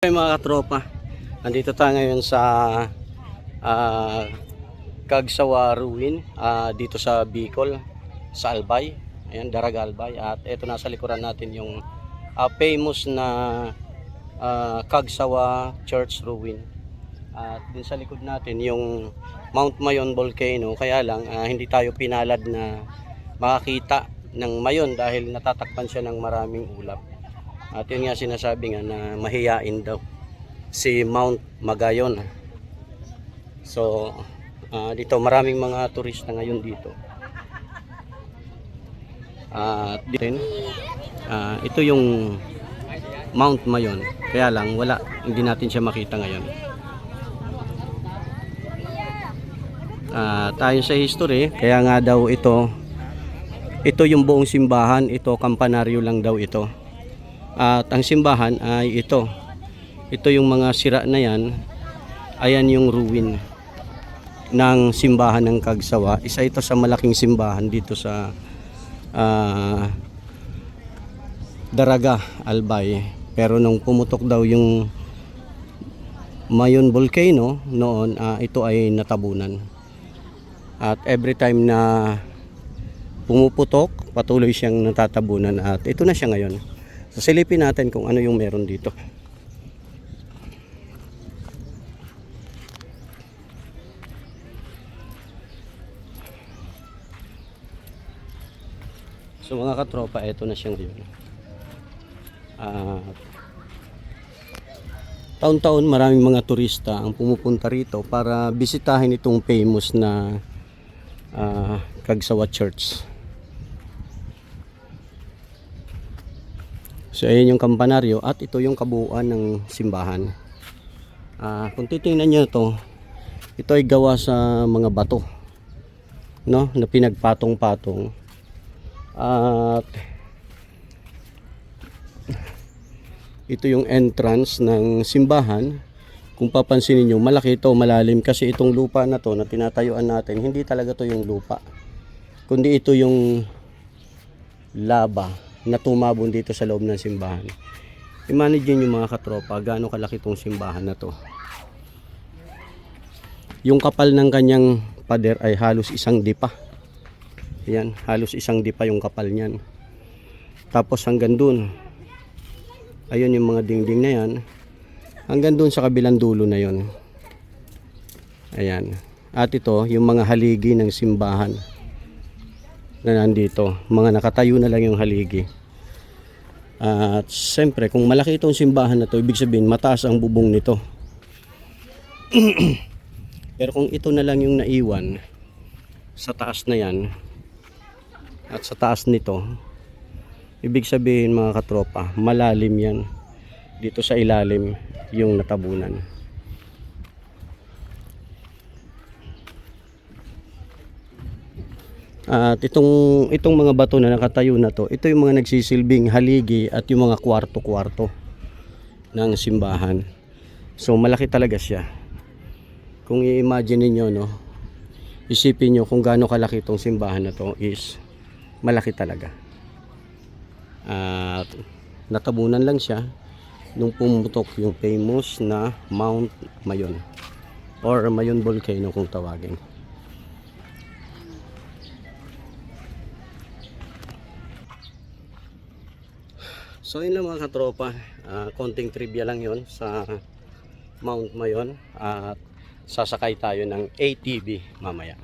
Okay mga katropa, nandito tayo ngayon sa ah, Kagsawa Ruin ah, dito sa Bicol, sa Albay, ayan Daraga Albay. At ito nasa likuran natin yung ah, famous na ah, Kagsawa Church Ruin. At din sa likod natin yung Mount Mayon Volcano. Kaya lang ah, hindi tayo pinalad na makakita ng Mayon dahil natatakpan siya ng maraming ulap at yun nga sinasabi nga na mahiyain daw si Mount Magayon. So, ah, dito maraming mga turista ngayon dito. At din, ah, ito yung Mount Mayon. Kaya lang wala, hindi natin siya makita ngayon. Ah, tayo sa history, kaya nga daw ito ito yung buong simbahan, ito kampanaryo lang daw ito. At ang simbahan ay ito. Ito yung mga sira na yan. Ayan yung ruin ng simbahan ng Kagsawa. Isa ito sa malaking simbahan dito sa ah, Daraga, Albay. Pero nung pumutok daw yung Mayon Volcano noon, ah, ito ay natabunan. At every time na pumuputok, patuloy siyang natatabunan at ito na siya ngayon. So silipin natin kung ano yung meron dito. So mga katropa, ito na siya ngayon. At taon-taon maraming mga turista ang pumupunta rito para bisitahin itong famous na ah, Kagsawa Church. So ayan yung kampanaryo at ito yung kabuuan ng simbahan. Ah, kung titingnan niyo to, ito ay gawa sa mga bato. No, na pinagpatong-patong. At ito yung entrance ng simbahan. Kung papansinin niyo, malaki ito, malalim kasi itong lupa na to na tinatayuan natin, hindi talaga to yung lupa. Kundi ito yung laba na tumabon dito sa loob ng simbahan. Imagine nyo mga katropa, gaano kalaki tong simbahan na to. Yung kapal ng kanyang pader ay halos isang dipa. Yan, halos isang dipa yung kapal niyan. Tapos hanggang dun, ayun yung mga dingding na yan, hanggang dun sa kabilang dulo na yon. Ayan. At ito, yung mga haligi ng simbahan na nandito. Mga nakatayo na lang yung haligi. At siyempre, kung malaki itong simbahan na to, ibig sabihin mataas ang bubong nito. Pero kung ito na lang yung naiwan sa taas na yan at sa taas nito, ibig sabihin mga katropa, malalim yan dito sa ilalim yung natabunan. At itong itong mga bato na nakatayo na to, ito yung mga nagsisilbing haligi at yung mga kwarto-kwarto ng simbahan. So malaki talaga siya. Kung i-imagine niyo no, isipin niyo kung gaano kalaki itong simbahan na to is malaki talaga. At natabunan lang siya nung pumutok yung famous na Mount Mayon or Mayon Volcano kung tawagin. So yun lang mga katropa, Ah, konting trivia lang yon sa Mount Mayon at sasakay tayo ng ATV mamaya.